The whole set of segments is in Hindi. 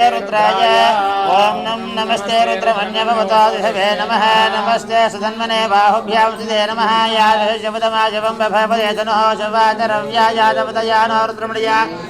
रुद्राय। ॐ नं नमस्ते रुद्रमन्यभवतादिषभे नमः। नमस्ते सुधन्मने बाहुभ्यां सुदे नमः यादशबदमाशवं बभवदे तनोः रुद्रमणिया सागरदाच्छावदामसि यथा न सर्वमिज्जगदजक्ष्मगो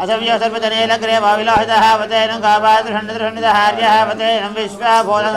అసవ్యో సర్వతనేలగ్రే వావిలోహితः వతేనం కాపాదృషణదృషణితः ఆర్యः వతేనం విశ్వాభూతం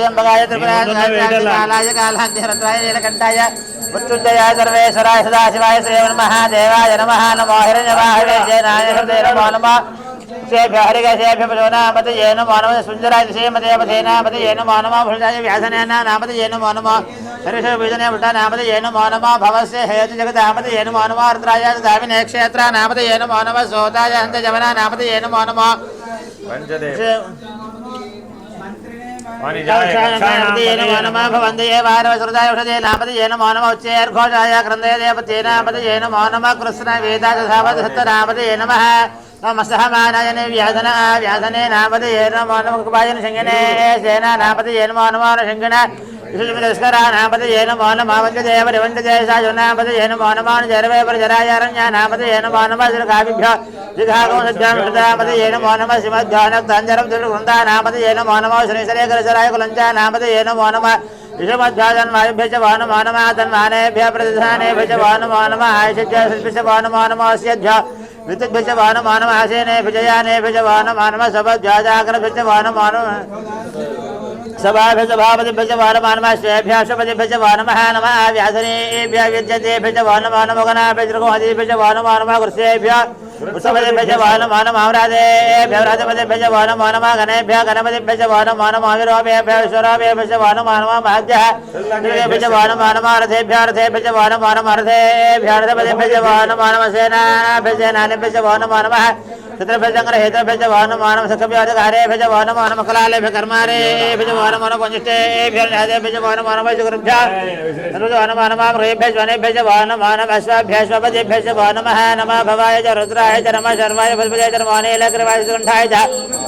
त्र्यंबकाय त्रिपुराय कालांतिहरत्राय नीलकंठाय मुत्तुंजया सर्वेश्वराय सदाशिवाय श्रीमन्महादेवाय नमः नमो हिरण्यवाहवे जयनाय हृदय नमो नमः ేభ్యహరిగేభ్యమతోనామతి ఏ నమో నమ సుందరాజసేమదేవసేనామతి ఏ నమో నమ భృజాయ వ్యాసనేనామతి ఏ నమో నమ హరిషభీజనే భృటానామతి ఏ నమో నమ భవస్య హేతు జగతామతి ఏ నమో నమ రుద్రాయ ఘోషాయ క్రందయ దేవతేనాపతయే నమో నమ కృష్ణ వేదాధావధృత్తనాపతయే నమ నమసహమానాయనే వ్యాధన వ్యాధనే నాపతయే నమో నమ కుపాయన శంగనే సేనా నాపతయే నమో నమో శంగణ విష్ణుపురస్కరానాపతయే నమో నమావంజదే పరివంజదే సాజునాపతయే నమో నమాను జరవే పరిజరాయారణ్యానాపతయే నమో నమ శ్రీకాభిభ్యో శ్రీఘాగోసభ్యామృతాపతయే నమో నమ శ్రీమద్ధ్యానక్తాంజరం శ్రీవృందానాపతయే నమో నమో శ్రీశ్రీకరసరాయ కులంజానాపతయే నమో నమ విషమధ్వాజన్మాభ్య చ వానుమానమాతన్మానేభ్య ప్రతిధానేభ్య చ వానుమానమ ఆయుష్య సృష్టిష వానుమానమాస్యధ్య వితుభ్య చ వానమానమాసేనేభ్య జయానేభ్య చ వానమానమ సభధ్యాజాగ్రభ్య చ వానమానమ సభాభ్య భావతిభ్య వానమానమాశ్రేభ్యాశపతిభ్య వానమః నమ వ్యాసనేభ్య విద్యతేభ్య వానమానమగనాభ్య వానమానమ కృష్ణేభ్య వృషభతిభ్య వానమానమావరాదేభ్య వ్రాజపతిభ్య వానమానమగణేభ్య గణపతిభ్య वृक्षपदेभ्यज वाहनं वाहनं आवरादेभ्य व्राजपदेभ्यज वाहनं वाहनमा गणेभ्य गणपतिभ्यज वाहनं वाहनं आविरोभ्यभ्य विश्वराभ्यभ्यज वाहनं वाहनमा भाग्य दुर्गेभ्यज वाहनं वाहनमारथेभ्य अर्थेभ्यज वाहनं वाहनमारथेभ्य अर्थपदेभ्यज वाहनं वाहनमसेनाभ्यसेनानेभ्यज वाहनं वाहनमः చిత్రభేజంగర హేతభేజ వాహన మానవ సఖభ్యాధ కార్యేభేజ వాహన మాన మకలాలేభ కర్మారేభేజ వాహన మాన పంజిష్టేభ్యేభేజ వాహన మాన వైశుగురుభ్య వాహన మాన మాం రేభేజ వనేభేజ వాహన మాన అశ్వాభ్యేశ్వపదేభేజ వాహన మహా నమ భవాయ చ రుద్రాయ నమ శర్వాయ పద్మజయ చ నమానేల కృవాయ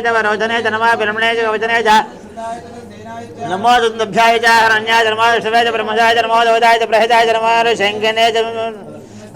చ వరోధనే చ నమః బ్రహ్మణే చ కవచనే చ నమో దుందభ్యాయ చ హరణ్యాయ చ నమో శివాయ చ బ్రహ్మజాయ చ నమో దోదాయ చ ప్రహితాయ చ నమో శంకనే చ నమస్తే క్షణే చ వేదాయ శనే చ నమస్వాయ చ సుధన్వనే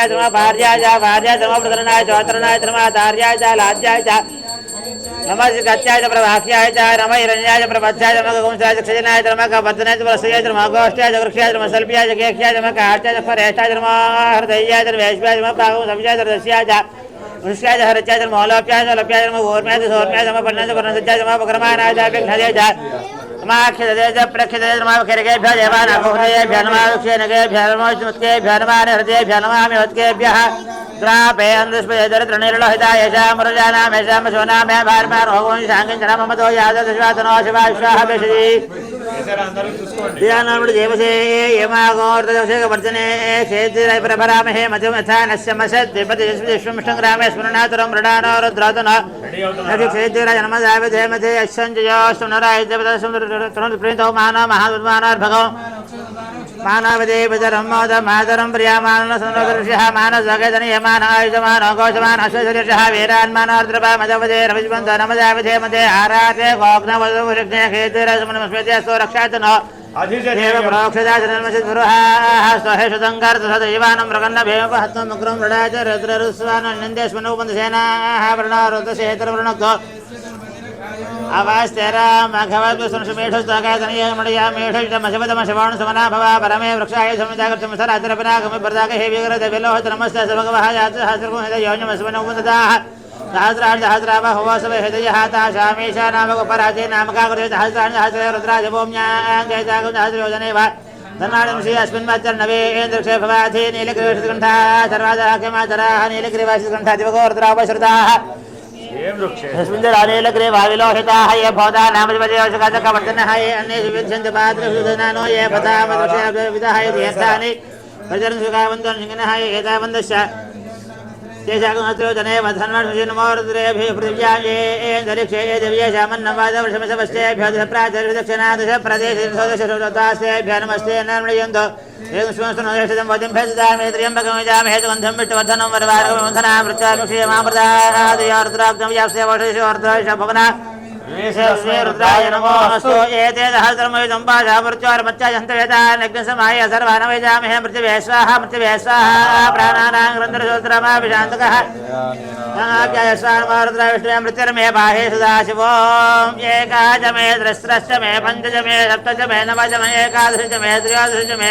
भार्याय च भार्याय च भार्याय च प्रधरणाय चोतरणाय च धार्याय च लाज्याय च नम गत्याय च प्रभास्याय च नम हिरण्याय च प्रपत्याय च मगवंशाय च क्षजनाय च नमक बद्धनाय च प्रसयाय च नमगोष्ठ्याय च वृक्षाय च नमसल्प्याय केख्याय च नमकाट्याय च फरेष्ठाय च नमहृदयाय च नमवैश्व्याय च नमपागम सविजाय च दस्याय च मनुष्याय च हरच्याय च नमहलोप्याय च लोप्याय च नमगोर्म्याय च सोर्म्याय च नमपन्नाय च पर्णसज्याय च नमपक्रमानाय च अपेक्षाय च ृक्षेभ्यनमानुष्केभ्यनमानहृदयेभ्यनमामिहृदयेभ्यः द्रापयन्दृष्पयदरतृणिर्लहितायशामृजानामेषां सोनामे भारमारोहोंशाङ्किञ्चन ममतो यादशवासनो शिवाश्वाहविषये देवसे यमागोर्दशेकवर्जने क्षेत्रप्रभरामहे मधुमथा नस्य मसद्विपतिष्विष्वं ग्रामे स्मरणातुरं मृडानो रुद्रातुनः जन्मदाव जय मधे यशंजय सुनराय प्रीतो मानव महाद्मानर्भगौ मानवदेवजरं मोद मादरं प्रियामानन सुनदृश्यः मानसगजनीयमानायुजमान अघोषमान अश्वशरीरः वीरान्मानार्द्रपामजवदे रविज्वन्त नमदावधे मधे आराधे गोग्नवधुरग्ने खेतिरसुमनमस्मृते सुरक्षात् न ేవక్షజాజన్మసిద్భృహాహేషుతంగర్దశదైవానం మృగన్నభేమహత్మగ్రం మృడాచరద్రరుస్వానందేశ్మనోపందసేనాః వృణారుద్రశేతరవృణగ్ధో అవాస్తేరామఘవద్సుమేషుస్తోకాయతనయేమడయామేషుమశివతమశివాణుసుమనాభవ పరమే వృక్షాయ సమితాగర్చమిసరాద్రపరాగమి ప్రదాగ హే విగ్రద విలోహత నమస్తే భగవః యాత్ర సర్వం హిత యోజమశివనోపందదాః सहस्रार्ध सहस्राव होवासव हृदयहाताशामेषा नामकोपराजे नामकाकृते सहस्राणि सहस्रे रुद्राजभूम्याङ्गेताकं सहस्रयोजने वा धनाडंशी अस्मिन्माचर्णवे इन्द्रक्षेपवाधे नीलग्रीवशिकण्ठाः सर्वादराख्यमाचराः नीलग्रीवाशिकण्ठादिवको रुद्रावश्रुताः स्मिन्दरानीलग्रीवाविलोहिताः ये भवता नामजपदेवशकादकवर्धनः ये अन्येषु विध्यन्ति पात्रसुधनानो ये पथामदृशे विदः यदि यस्थानि प्रचरन् सुखावन्तो निगनः ये एतावन्दश्च तेषाकुमस्त्रोजनेव धन्वन्मोरुद्रेभिः पृथिव्याये एन्दरिक्षे ये दिव्ये शामन्नवादवृषमसवस्तेभ्योदशप्रादशप्रदेशोदशोदास्तेभ्यो नमस्ते नर्मणयन्तो एतस्मस्तनोदेशतं वदिं भेददामे त्र्यम्बकमिजामे हेतुगन्धं विट्टवर्धनं वरवारकमन्धना वृत्ताभिक्षेमामृतादयार्द्राब्दं यास्ते वषेषु अर्द्रायुष भवना రుద్రాయ నమోస్తు ఏతే సహస్రమయుతం పాశామృత్యోర్మత్యాయంతవేదానగ్నసమాయ సర్వానవేజామహే మృతివే స్వాహ మృతివే స్వాహ ప్రాణానాం గ్రంథరసోత్రమాభిషాంతకः రుద్ర విష్ణువే మృత్యుర్మే బాహే సదాశివోం ఏకాచ మే త్రిస్రశ్చ మే పంచచ మే సప్తచ మే నవచ మే ఏకాదశ మే త్రయోదశ మే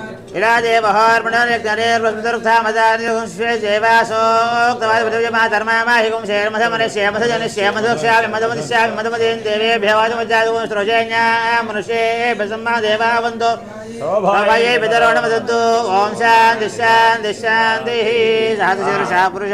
దేవావంతో సోభాయే పితరోణమదంతు ఓం శాంతి శాంతి శాంతి సహతశీర్ష పురుష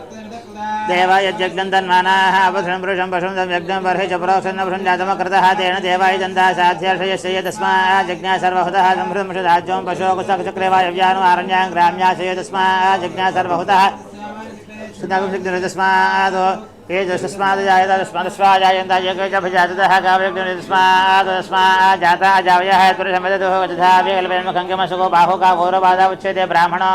देवा यज्ञं तन्मानाः अपसृणं पुरुषं पशुं तं यज्ञं बर्हि च पुरुषं जातमकृतः तेन देवाय दन्ता साध्यर्षयस्य तस्मात्, यज्ञा सर्वहुतः संहृदंशदाज्यों पशो कुशक्चक्रे वायव्यानो आरण्यां ग्राम्याशय तस्मात्, यज्ञा सर्वहुतः। तस्मात् एतस्मात् जायत तस्मादस्वाजायन्त यज्ञ च भजाततः काव्यज्ञ तस्मात् जाता ब्राह्मणो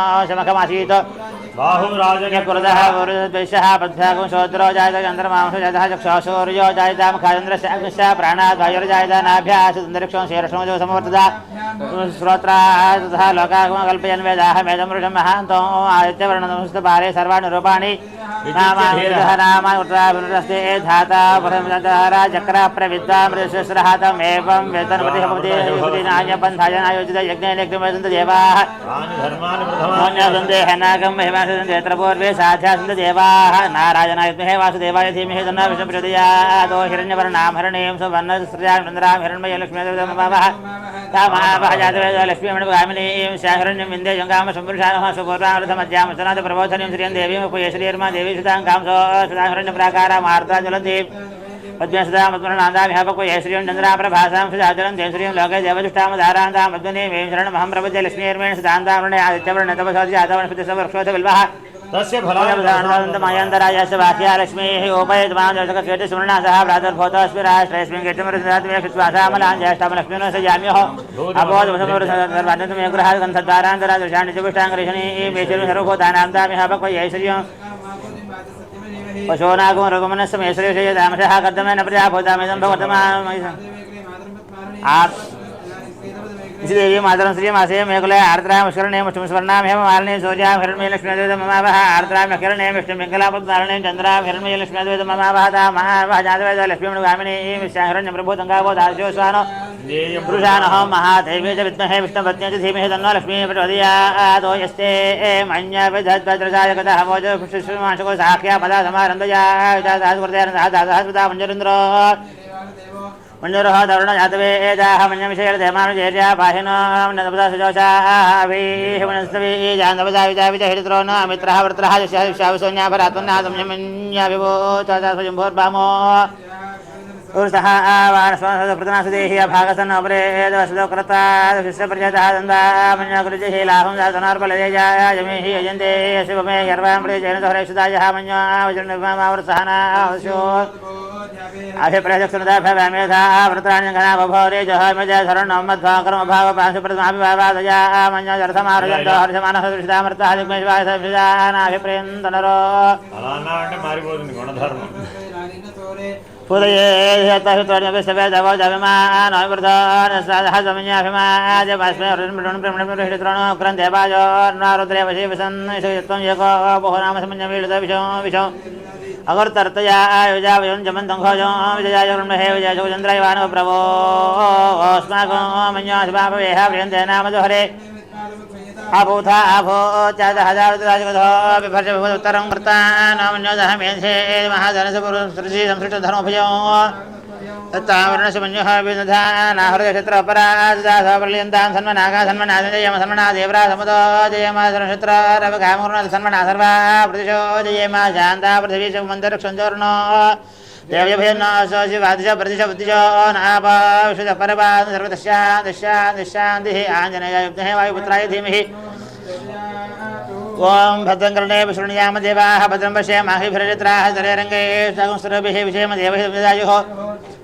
बाहुराजपुरदः वरुद्वैषः पद्भ्यागुं शोद्रो जायत चन्द्रमांसो जायतः चक्षुसूर्यो जायता मुखाचन्द्रस्य अग्निश्च प्राणात् वायुर्जायता नाभ्यासुन्दरिक्षं शीर्षो जो समवर्तदा श्रोत्राः तथा लोकागमकल्पयन् वेदाः वेदमृषं महान्तो आदित्यवर्णनंस्तपारे सर्वाणि रूपाणि नामायुधः नामायुर्तास्ते ए धाता परमहरा चक्र प्रविद्वा मृशस्रः तम् एवं वेतनपतिनायबन्धायनायोजित यज्ञेन देवाः सन्देहनागं महिमा చైత్రపూర్వే సాధ్యాసంత దేవాహ. నారాజనాయ విద్మహే వాసుదేవాయ ధీమహి తన్న విష్ణు ప్రచోదయాదో హిరణ్యవర్ణాం హరణీయం సువర్ణ శ్రియాం చంద్రాం హిరణ్మయ లక్ష్మీదేవమవః కామావః జాతవేదో లక్ష్మీమణిపుగామినీం శాహిరణ్యం విందేయం కామ సంపురుషానః సుపూర్వామృతమధ్యాం సనాథ ప్రబోధనీం శ్రీయం దేవీం ఉపయేశ్వరీర్మా దేవీ సుతాం కాం సో సుతాహిరణ్య ప్రాకారామార్తా జ్వలంతీం. पद्मे सदा मद्मनादामिह पक्वये श्रियं चन्द्राप्रभासां सुजाचरं ते श्रियं लोके देवजुष्टामधारान्तां मद्मने वें शरणमहं प्रपद्ये लक्ष्मीर्मेण सदान्तावृणे आदित्यवर्णे तपसोति जातवनस्पतिसवृक्षोथ बिल्वः तस्य फलानि मायान्तरायाश्च वाक्या लक्ष्मीः उपयतमादर्शककीर्ति सुवर्णा सह भ्रातर्भूतोऽस्मि राष्ट्रेऽस्मिन् कीर्तिमृतमे विश्वासामलान् ज्येष्ठामलक्ष्मीनो स जाम्योः अबोधमसमृतमे गृहात् गन्धद्वारान्तरादृशाणि च पुष्टाङ्गरिषणी मेश्वरि सर्वभूतानां दामिह पक्वयैश्वर्यम् పశోనాగం రఘుమనస్సు మేశ్రేషయ దామశ కర్దమైన ప్రజాభూతమిదం భగవతమా శ్రీదేవి మాతరం శ్రీ మాసే మేకులే ఆర్ద్రామ శరణేమ సుమస్వర్ణాం హేమ మాలనే సూర్యాం హిరణ్మయ లక్ష్మీదేవ మమావహ ఆర్ద్రాం అఖిరణేయం విష్ణు మింగళాపద్నారాయణేం చంద్రాం హిరణ్మయ లక్ష్మీదేవ మమావహత మహావహ జాతవేద లక్ష్మీమణి గామినీ శాహిరణ్య ప్రభూతంగావో దాస్యోస్వానో పురుషాణో మహాదైవే చ విద్మహే విష్ణుపత్నే చ ధీమహి తన్నో లక్ష్మీ ప్రచోదయాదో యస్తే మన్యవిధద్భద్రసాయ కథ హమోజ పుష్యమాంశకో సాఖ్యా పద సమారంభయా సహస్కృతే సహ దాసహస్కృతా మంజరేంద్రో मञ्जुरः तरुण जातवे एजाः मन्यमिषयर्धेमानुजेर्या पाहिनो नन्दपदा सुजोषाभिः वनस्तवी जान्दपदा विजाविज हिडित्रो न मित्रः वृत्रः यस्याः विशाविशोन्याभरात्मन्नादम्यमन्याविभो पुरुषः वाणस्वप्रतनासुदेहि अभागसन् अपरेदवसुदकृता शिष्यप्रजतः दन्दामन्यकृतिः लाभं दातनार्पलजेजाय जमिः यजन्ते शिवमे गर्वां प्रजयन सहरेक्षुदायः मन्या वजन्मावृत्सहनावस्यो अभिप्रजक्षुदाभ्यमेधा वृत्राणि घना बभोरे जहमज शरणं मध्वाकरमभाव पांशुप्रथमाभिभावादया मन्यजर्थमारजन्तो हर्षमानसदृशितामृतः दिग्मेश्वासभिजानाभिप्रेन्दनरो ఫలానా అంటే మారిపోతుంది గుణధర్మం अगर्तर्तया आयुजा वयं जमन्तं खोजो विजयाय ब्रह्महे विजय चन्द्रयवानो प्रभो। अस्माकं मन्याशिवापवेह प्रियन्ते नाम दोहरे अभूथा अभो चादहजारराजगधो विभर्ष उत्तरं कृतानामन्योदः मेधे महाधनस पुरुषी संसृष्टधर्मभुजो तत्तावर्णस्य मन्युः विदधानाहृदक्षत्र अपराजदासपर्यन्तां सन्मनागा सन्मनाजयम सन्मना देवरा समुदो जयमा नक्षत्र रवगामुर्ण सन्मना सर्वा प्रतिशो जयमा शान्ता पृथिवी प्रतिश दश्या दश्यान्तिः वायुपुत्राय भद्रं कर्णे विशृणुयाम देवाः भद्रं पश्येमाहिभिरचित्राः जलेरङ्गे सगंसुरभिः विषयम देवहिदायुः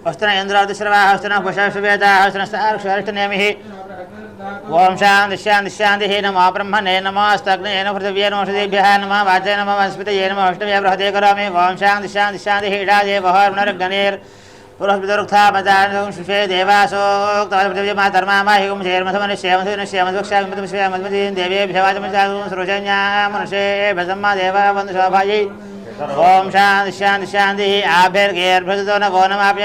वस्त्र इन्द्रादिश्रवाः हस्तनः पुषाशुवेदाः हस्तनस्ताक्षरिष्ठनेमिः ॐ शान्ति शान्ति शान्तिः नमो ब्रह्मणे नमोस्तग्ने नमो पृथिव्ये नमो षदेभ्यः नमः वाचे नमो वनस्पतये नमो अष्टमे बृहदे करोमि। ॐ शान्ति शान्ति शान्तिः इडादे वहो पुनर्गणेर् पुरुषपितरुक्था मदानं शुषे देवासोक्तपृथिव्यमा धर्मामाहिकं शेमधुमनिश्यमधुश्यामधुश्यामधुमदीन् देवेभ्यवाचमचागुं सृजन्या मनुष्ये भसम्मा देवा बन्धुशोभायै ॐ शान्ति शान्ति शान्तिः आभिर्गेर्भजतो न गो नमाप्य